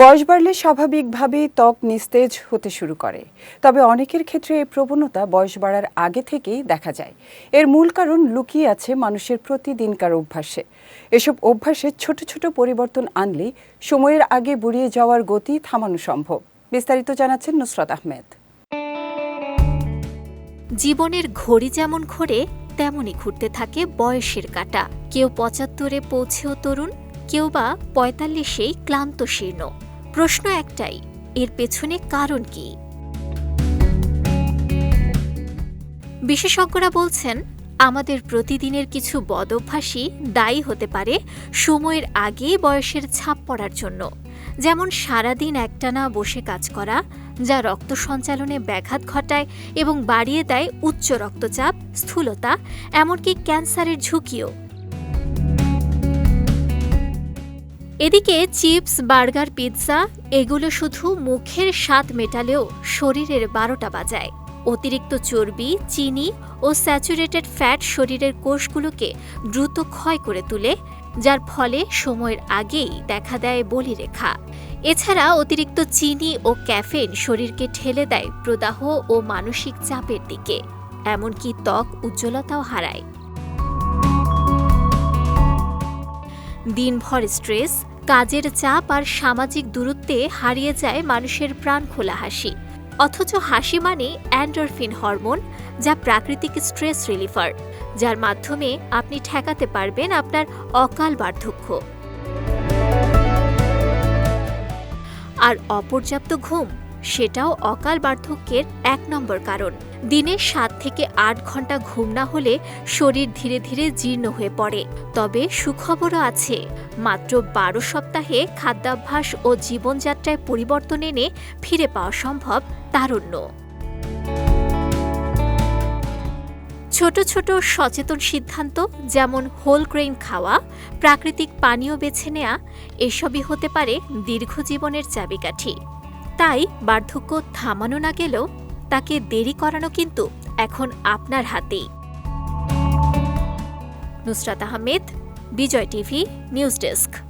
বয়স বাড়লে স্বাভাবিকভাবেই ত্বক নিস্তেজ হতে শুরু করে। তবে অনেকের ক্ষেত্রে এই প্রবণতা বয়স বাড়ার আগে থেকেই দেখা যায়। এর মূল কারণ লুকিয়ে আছে মানুষের প্রতিদিনকার অভ্যাসে। এসব অভ্যাসে ছোট ছোট পরিবর্তন আনলেই সময়ের আগে বুড়িয়ে যাওয়ার গতি থামানো সম্ভব। বিস্তারিত জানাচ্ছেন নুসরাত আহমেদ। জীবনের ঘড়ি যেমন ঘোরে, তেমনই ঘুরতে থাকে বয়সের কাটা। কেউ পঁচাত্তরে পৌঁছেও তরুণ, কেউ বা পঁয়তাল্লিশেই ক্লান্ত শীর্ণ প্রশ্ন একটাই, এর পেছনে কারণ কি? বিশেষজ্ঞরা বলছেন, আমাদের প্রতিদিনের কিছু বদভ্যাসই দায়ী হতে পারে সময়ের আগে বয়সের ছাপ পড়ার জন্য। যেমন সারাদিন একটানা বসে কাজ করা, যা রক্ত সঞ্চালনে ব্যাঘাত ঘটায় এবং বাড়িয়ে দেয় উচ্চ রক্তচাপ, স্থূলতা, এমনকি ক্যান্সারের ঝুঁকিও। এদিকে চিপস, বার্গার, পিৎজা, এগুলো শুধু মুখের স্বাদ মেটালেও শরীরের বারোটা বাজায়। অতিরিক্ত চর্বি, চিনি ও স্যাচুরেটেড ফ্যাট শরীরের কোষগুলোকে দ্রুত ক্ষয় করে তোলে, যার ফলে সময়ের আগেই দেখা দেয় বলিরেখা। এছাড়া অতিরিক্ত চিনি ও ক্যাফেন শরীরকে ঠেলে দেয় প্রদাহ ও মানসিক চাপের দিকে, এমনকি ত্বক উজ্জ্বলতাও হারায়। দিনভর স্ট্রেস, কাজের চাপ আর সামাজিক দূরত্বে হারিয়ে যায় মানুষের প্রাণ খোলা হাসি। অথচ হাসি মানে অ্যান্ডরফিন হরমোন যা প্রাকৃতিক স্ট্রেস রিলিফার যার মাধ্যমে আপনি ঠেকাতে পারবেন আপনার অকাল বার্ধক্য। আর অপর্যাপ্ত ঘুম সেটাও অকাল বার্ধক্যের এক নম্বর কারণ। দিনে সাত থেকে আট ঘণ্টা ঘুম না হলে শরীর ধীরে ধীরে জীর্ণ হয়ে পড়ে। তবে সুখবরও আছে। মাত্র বারো সপ্তাহে খাদ্যাভ্যাস ও জীবনযাত্রায় পরিবর্তন এনে ফিরে পাওয়া সম্ভব তারুণ্য। ছোট ছোট সচেতন সিদ্ধান্ত যেমন হোল গ্রেইন খাওয়া, প্রাকৃতিক পানীয় বেছে নেওয়া এসবই হতে পারে দীর্ঘ জীবনের চাবিকাঠি। তাই বার্ধক্য থামানো না গেলেও তাকে দেরি করানো কিন্তু এখন আপনার হাতেই। Nusrat Ahmed, Bijoy TV, news desk.